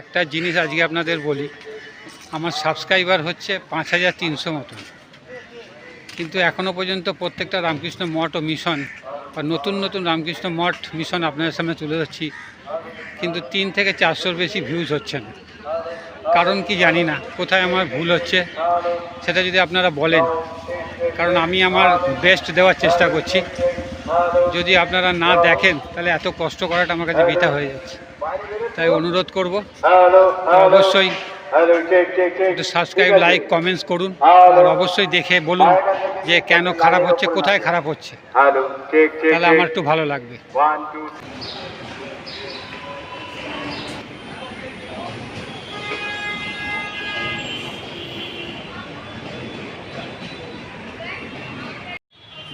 একটা জিনিস আজকে আপনাদের বলি, আমার সাবস্ক্রাইবার হচ্ছে পাঁচ হাজার তিনশো মতন কিন্তু এখনও পর্যন্ত প্রত্যেকটা রামকৃষ্ণ মঠ ও মিশন বা নতুন নতুন রামকৃষ্ণ মঠ মিশন আপনাদের সামনে তুলে ধরছি, কিন্তু তিন থেকে চারশোর বেশি ভিউজ হচ্ছে না। কারণ কি জানি না, কোথায় আমার ভুল হচ্ছে, সেটা যদি আপনারা বলেন। কারণ আমি আমার বেস্ট দেওয়ার চেষ্টা করছি। যদি আপনারা না দেখেন, তাহলে এত কষ্ট করাটা আমার কাছে বৃথা হয়ে যাচ্ছে। তাই অনুরোধ করব। অবশ্যই একটু সাবস্ক্রাইব লাইক কমেন্টস করুন। আর অবশ্যই দেখে বলুন যে কেন খারাপ হচ্ছে কোথায় খারাপ হচ্ছে? তাহলে আমার একটু ভালো লাগবে।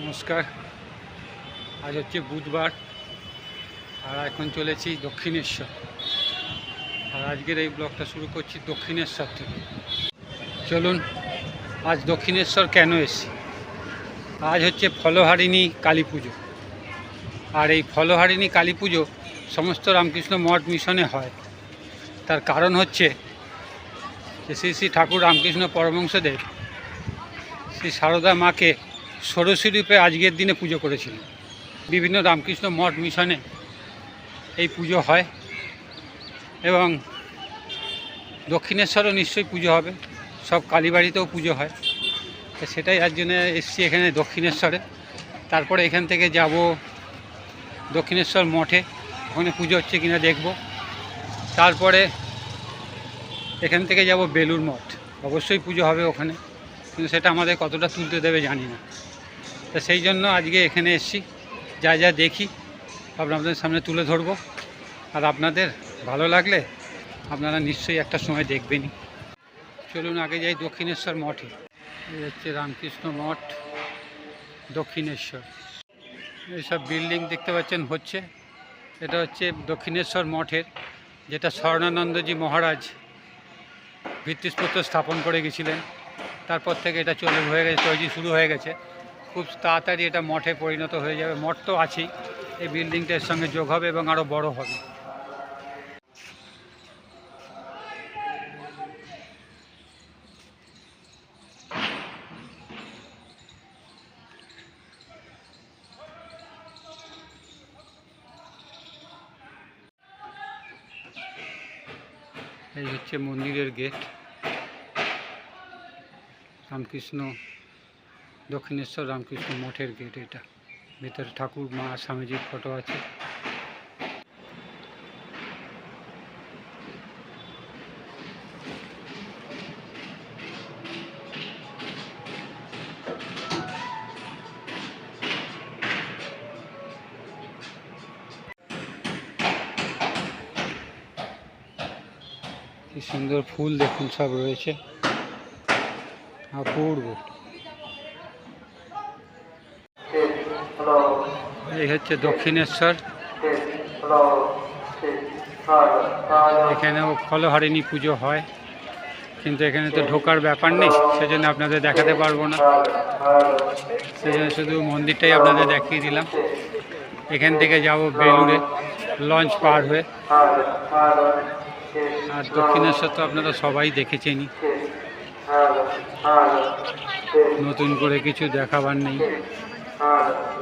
নমস্কার। আজ হচ্ছে বুধবার। আর এখন চলেছি দক্ষিণেশ্বর। আর আজকের এই ব্লগটা শুরু করছি দক্ষিণেশ্বর থেকে। চলুন, আজ দক্ষিণেশ্বর কেন এসেছি? আজ হচ্ছে ফলহারিণী কালী পুজো। আর এই ফলহারিণী কালী পুজো সমস্ত রামকৃষ্ণ মঠ মিশনে হয়। তার কারণ হচ্ছে যে শ্রী শ্রী ঠাকুর রামকৃষ্ণ পরমংশদেব শ্রী সারদা মাকে ষোড়শী রূপে আজকের দিনে পুজো করেছিলেন। বিভিন্ন রামকৃষ্ণ মঠ মিশনে এই পুজো হয় এবং দক্ষিণেশ্বরও নিশ্চয়ই পুজো হবে। সব কালীবাড়িতেও পুজো হয়। তো সেটাই আর জন্য এসছি এখানে দক্ষিণেশ্বরে। তারপরে এখান থেকে যাব দক্ষিণেশ্বর মঠে। ওখানে পুজো হচ্ছে কিনা দেখব। তারপরে এখান থেকে যাব বেলুর মঠ। অবশ্যই পুজো হবে ওখানে। কিন্তু সেটা আমাদের কতটা তুলতে দেবে জানি না। তো সেই জন্য আজকে এখানে এসছি। যা যা দেখি আপনাদের সামনে তুলে ধরবো। আর আপনাদের ভালো লাগলে আপনারা নিশ্চয়ই একটা সময় দেখবেনই। চলুন আগে যাই দক্ষিণেশ্বর মঠে। এই হচ্ছে রামকৃষ্ণ মঠ, দক্ষিণেশ্বর। এইসব বিল্ডিং দেখতে পাচ্ছেন হচ্ছে। এটা হচ্ছে দক্ষিণেশ্বর মঠের, যেটা স্বর্ণানন্দজি মহারাজ ভিত্তিস্পত্র স্থাপন করে গেছিলেন। তারপর থেকে এটা চলে হয়ে গেছে, তৈরি শুরু হয়ে গেছে। খুব তাড়াতাড়ি এটা মঠে পরিণত হয়ে যাবে। মঠ তো আছেই। এই বিল্ডিংটা এর সঙ্গে যোগ হবে এবং আরও বড় হবে। এই হচ্ছে মন্দিরের গেট। রামকৃষ্ণ, দক্ষিণেশ্বর রামকৃষ্ণ মঠের গেট এটা। ভিতরে ঠাকুর মা স্বামীজির ফটো আছে। কি সুন্দর ফুল দেখুন সব রয়েছে। অপূর্ব। এই হচ্ছে দক্ষিণেশ্বর। এখানেও ফলহারিণী পুজো হয়, কিন্তু এখানে তো ঢোকার ব্যাপার নেই, সেজন্য আপনাদের দেখাতে পারব না। সেজন্য শুধু মন্দিরটাই আপনাদের দেখিয়ে দিলাম। এখান থেকে যাব বেলুড়ে, লঞ্চ পার হয়ে। আর দক্ষিণেশ্বর তো আপনারা সবাই দেখেছেনই। নতুন করে কিছু দেখাবার নেই।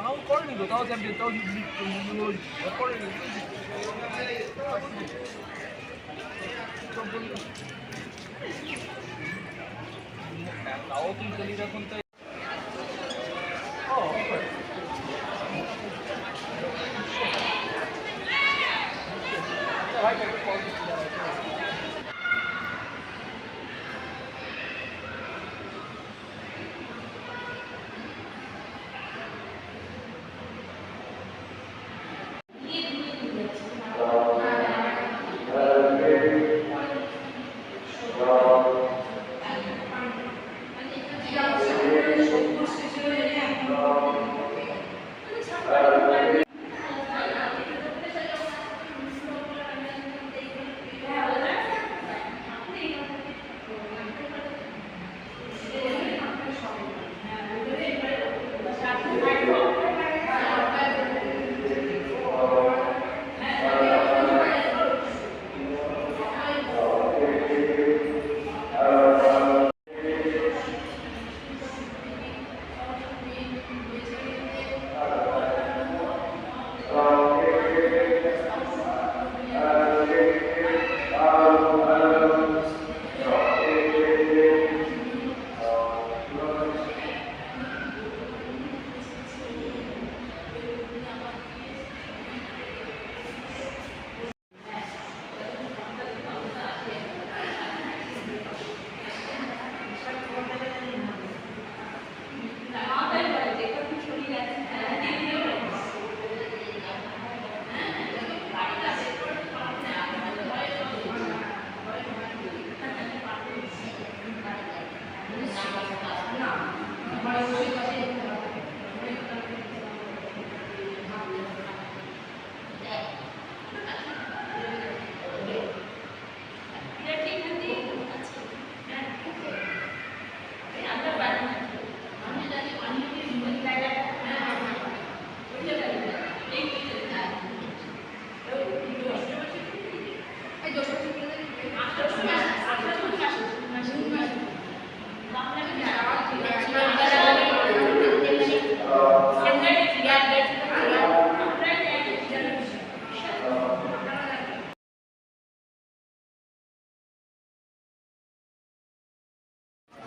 নাও করেনি তো তাও জানবে তাও করেনি তাও তুমি এখন তো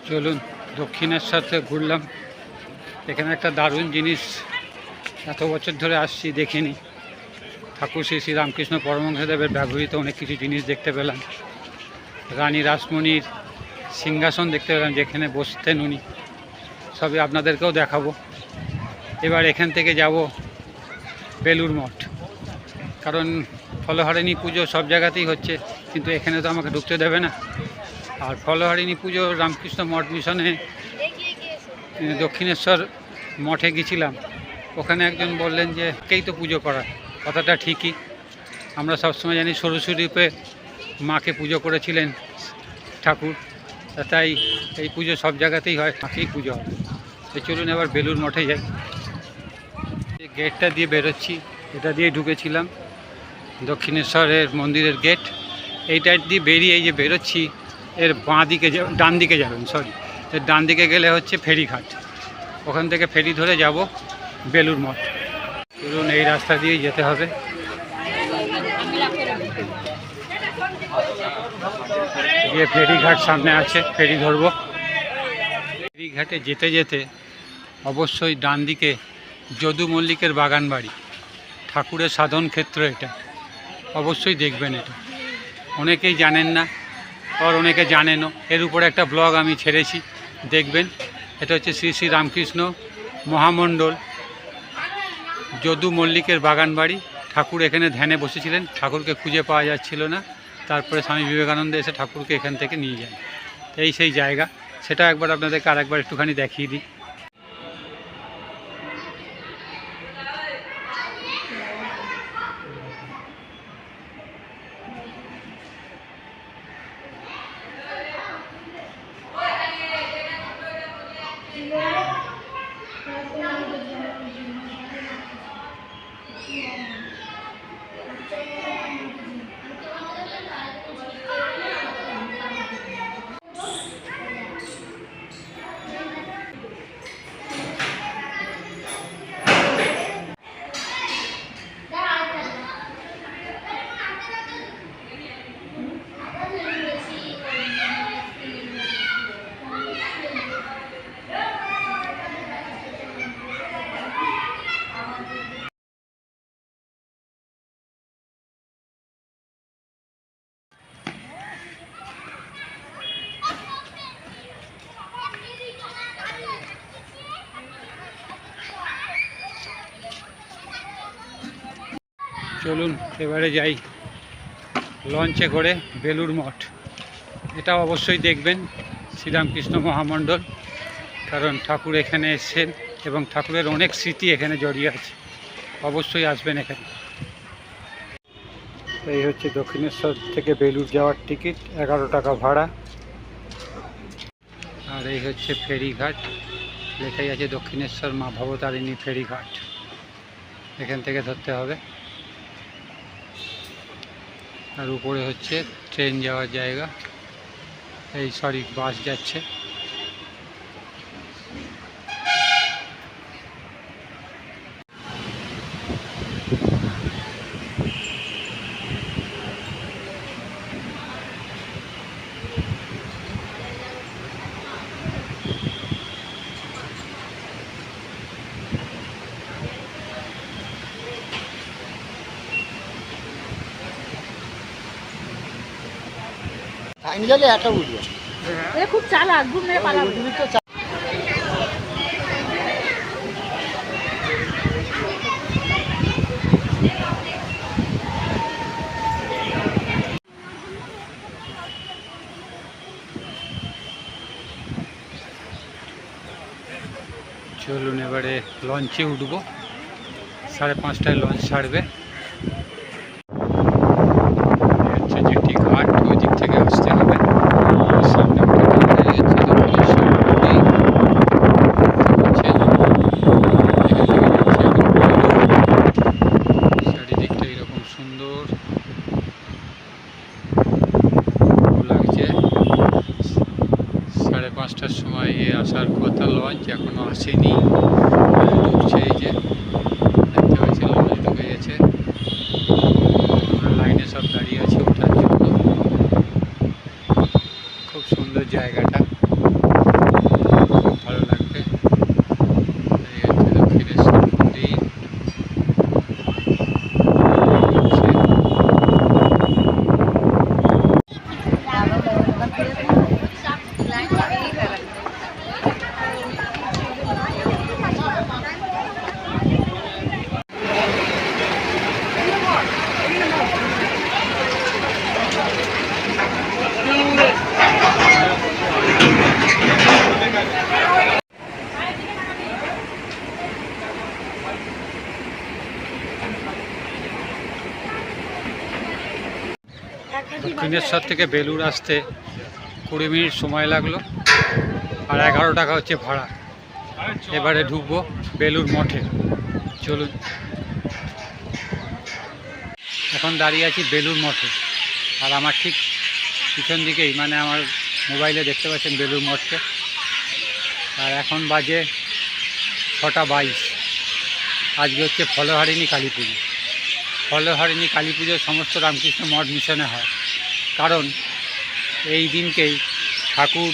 চলুন দক্ষিণেশ্বরতে ঘুরলাম। এখানে একটা দারুণ জিনিস এত বছর ধরে আসছি দেখিনি। ঠাকুর শ্রী শ্রীরামকৃষ্ণ পরমহংসদেবের ব্যবহৃত অনেক কিছু জিনিস দেখতে পেলাম। রানী রাসমণির সিংহাসন দেখতে পেলাম, যেখানে বসতেন উনি। সবই আপনাদেরকেও দেখাবো। এবার এখান থেকে যাব বেলুর মঠ। কারণ ফলহারিণী পুজো সব জায়গাতেই হচ্ছে, কিন্তু এখানে তো আমাকে ঢুকতে দেবে না। আর ফলহারিণী পুজো রামকৃষ্ণ মঠ মিশনে দক্ষিণেশ্বর মঠে গেছিলাম। ওখানে একজন বললেন যে কেই তো পুজো করা। কথাটা ঠিকই। আমরা সবসময় জানি সরস্বতী রূপে মাকে পুজো করেছিলেন ঠাকুর। তাই এই পুজো সব জায়গাতেই হয়, মাকেই পুজো হয়। তো চলুন এবার বেলুর মঠে যাই। এই গেটটা দিয়ে বেরোচ্ছি, এটা দিয়ে ঢুকেছিলাম। দক্ষিণেশ্বরের মন্দিরের গেট। এইটা দিয়ে বেরিয়ে এই যে বেরোচ্ছি, এর বাঁ দিকে ডান দিকে যাবেন সরি এর ডান দিকে গেলে হচ্ছে ফেরিঘাট। ওখান থেকে ফেরি ধরে যাব বেলুর মঠ। চলুন এই রাস্তা দিয়েই যেতে হবে। গিয়ে ফেরিঘাট সামনে আছে, ফেরি ধরবো। ফেরিঘাটে যেতে যেতে অবশ্যই ডান দিকে যদু মল্লিকের বাগান বাড়ি। ঠাকুরের সাধন ক্ষেত্র এটা। অবশ্যই দেখবেন এটা। অনেকেই জানেন না আর অনেকে জানেনও। এর উপরে একটা ব্লগ আমি ছেড়েছি, দেখবেন। এটা হচ্ছে শ্রী শ্রী রামকৃষ্ণ মহামণ্ডল। যদু মল্লিকের বাগান বাড়ি। ঠাকুর এখানে ধ্যানে বসেছিলেন, ঠাকুরকে খুঁজে পাওয়া যাচ্ছিল না। তারপরে স্বামী বিবেকানন্দ এসে ঠাকুরকে এখান থেকে নিয়ে যান। এই সেই জায়গা। সেটা একবার আপনাদেরকে আরেকবার একটুখানি দেখিয়ে দিই। চলুন, এবারে যাই। লঞ্চে করে বেলুর মঠ। এটা অবশ্যই দেখবেন, শ্রীরামকৃষ্ণ মহামণ্ডল, কারণ ঠাকুর এখানে এসেছেন এবং ঠাকুরের অনেক স্মৃতি এখানে জড়িয়ে আছে। অবশ্যই আসবেন এখানে। এই হচ্ছে দক্ষিণেশ্বর থেকে বেলুর যাওয়ার টিকিট, এগারো টাকা ভাড়া। আর এই হচ্ছে ফেরিঘাট, লেখাই আছে দক্ষিণেশ্বর মা ভবতারিণী ফেরিঘাট। এখান থেকে ধরতে হবে। আর উপরে হচ্ছে ট্রেন যাওয়ার জায়গা। এই সরি বাস যাচ্ছে। টাইম একটা বুঝব খুব চালাক ঘুম মেরে পালাবে। তো চা- চলুন এবারে লঞ্চে উঠবো। সাড়ে পাঁচটায় লঞ্চ ছাড়বে এই হচ্ছে জেটি ঘাট ওই দিক থেকে আসতে হবে সামনে একটা ঘাট হয়ে যাচ্ছে দক্ষিণেশ্বর নদী। হচ্ছে এখান থেকে যাচ্ছে এখন বেলুড়। চারিদিকটা এরকম সুন্দর এখনও আসেনি ঢুকছে এই যে দেখতে পাচ্ছেন লঞ্চ ঢুকে গেছে আমরা লাইনে সব দাঁড়িয়ে আছি ওঠার জন্য খুব সুন্দর জায়গাটা খুব ভালো লাগবে এই হচ্ছে দক্ষিণেশ্বর মন্দির হচ্ছে দক্ষিণেশ্বর থেকে বেলুর আসতে কুড়ি মিনিট সময় লাগল আর এগারো টাকা হচ্ছে ভাড়া। এবারে ঢুকবো বেলুর মঠে। চলুন। এখন দাঁড়িয়ে আছি বেলুর মঠে। আর আমার ঠিক পিছন দিকেই মানে আমার মোবাইলে দেখতে পাচ্ছেন বেলুর মঠকে। আর এখন বাজে ছটা বাইশ। আজকে হচ্ছে ফলহারিণী কালী পুজো। ফলহারিণী কালী পুজো সমস্ত রামকৃষ্ণ মঠ মিশনে হয়। কারণ এই দিনকেই ঠাকুর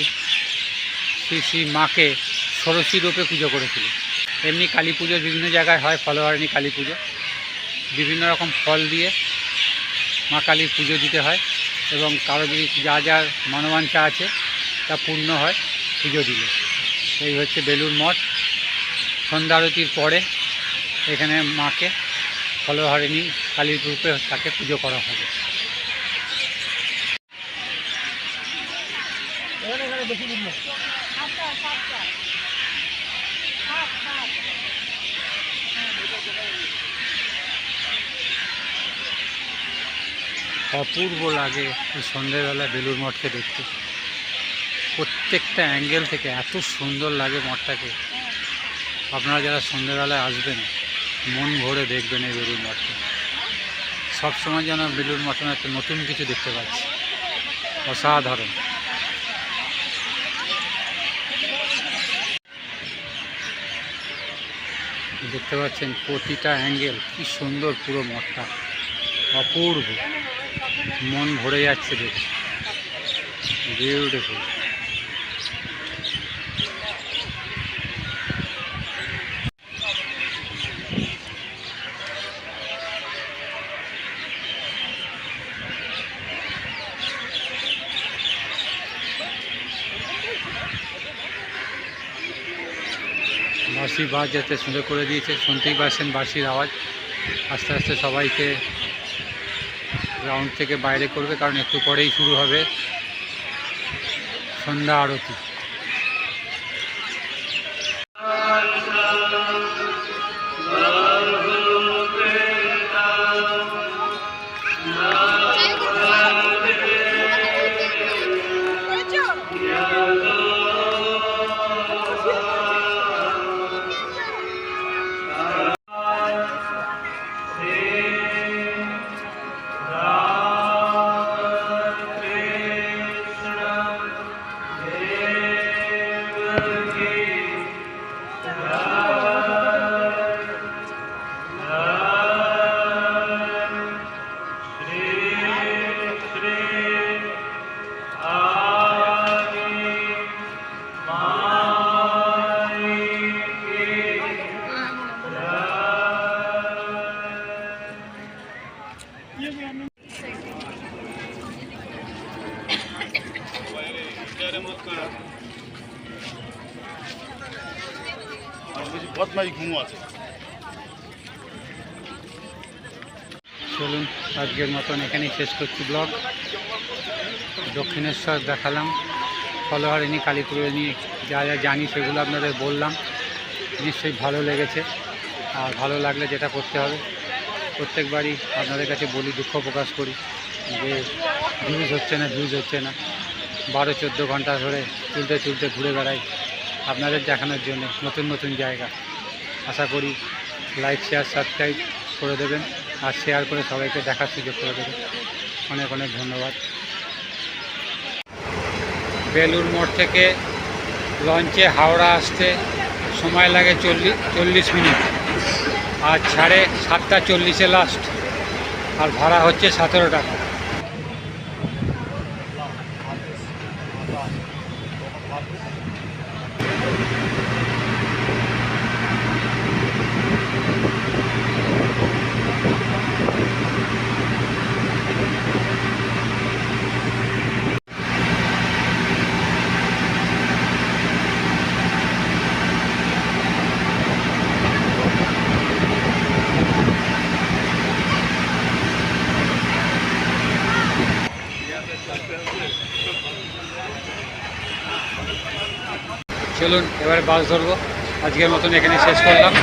শ্রী শ্রী মাকে ষোড়শী রূপে পুজো করেছিল। এমনি কালী পুজো বিভিন্ন জায়গায় হয়, ফলহারিণী কালী পুজো। বিভিন্ন রকম ফল দিয়ে মা কালীর পুজো দিতে হয় এবং কারও যদি যা যার মনোবাঞ্ছা আছে তা পূর্ণ হয় পুজো দিলে। এই হচ্ছে বেলুর মঠ। সন্ধ্যা আরতির পরে এখানে মাকে ফলহারিণী কালীর রূপে তাকে পুজো করা হবে এখানে এখানে বেশি দিন অপূর্ব লাগে সন্ধ্যেবেলা বেলুর মঠকে দেখতে। প্রত্যেকটা অ্যাঙ্গেল থেকে এত সুন্দর লাগে মঠটাকে। আপনারা যারা সন্ধ্যেবেলায় আসবেন, মন ভরে দেখবেন এই বেলুর মঠকে সবসময় যেন বেলুর মঠে একটা নতুন কিছু দেখতে পাচ্ছি। অসাধারণ। দেখতে পাচ্ছেন প্রতিটা অ্যাঙ্গেল কি সুন্দর পুরো মঠটা। অপূর্ব। মন ভরে যাচ্ছে দেখে বিউটিফুল বাঁশি বাজ যাতে সুন্দর করে দিয়েছে, শুনতেই পাচ্ছেন বাঁশির আওয়াজ। আস্তে আস্তে সবাইকে গ্রাউন্ড থেকে বাইরে করবে, কারণ একটু পরেই শুরু হবে সন্ধ্যা আরতি। চলুন, আজকের মতন এখানেই শেষ করছি ব্লগ। দক্ষিণেশ্বর দেখালাম ফলোহারিণী কালীপুরে নিয়ে যা যা জানি সেগুলো আপনাদের বললাম। নিশ্চয়ই ভালো লেগেছে, আর ভালো লাগলে যেটা করতে হবে। প্রত্যেকবারই আপনাদের কাছে বলি দুঃখ প্রকাশ করি যে ভিউজ হচ্ছে না ভিউজ হচ্ছে না। বারো, চোদ্দ ঘণ্টা ধরে তুলতে তুলতে ঘুরে বেড়াই আপনাদের দেখানোর জন্য নতুন নতুন জায়গা। আশা করি লাইক শেয়ার সাবস্ক্রাইব করে দেবেন আর শেয়ার করে সবাইকে দেখার সুযোগ করে দেবেন। অনেক অনেক ধন্যবাদ। বেলুর মোড় থেকে লঞ্চে হাওড়া আসতে সময় লাগে চল্লিশ চল্লিশ মিনিট। আর ছাড়ে সাতটা চল্লিশে লাস্ট আর ভাড়া হচ্ছে সতেরো টাকা। চলুন এবারে বাস ধরবো। আজকের মতন এখানে শেষ করলাম।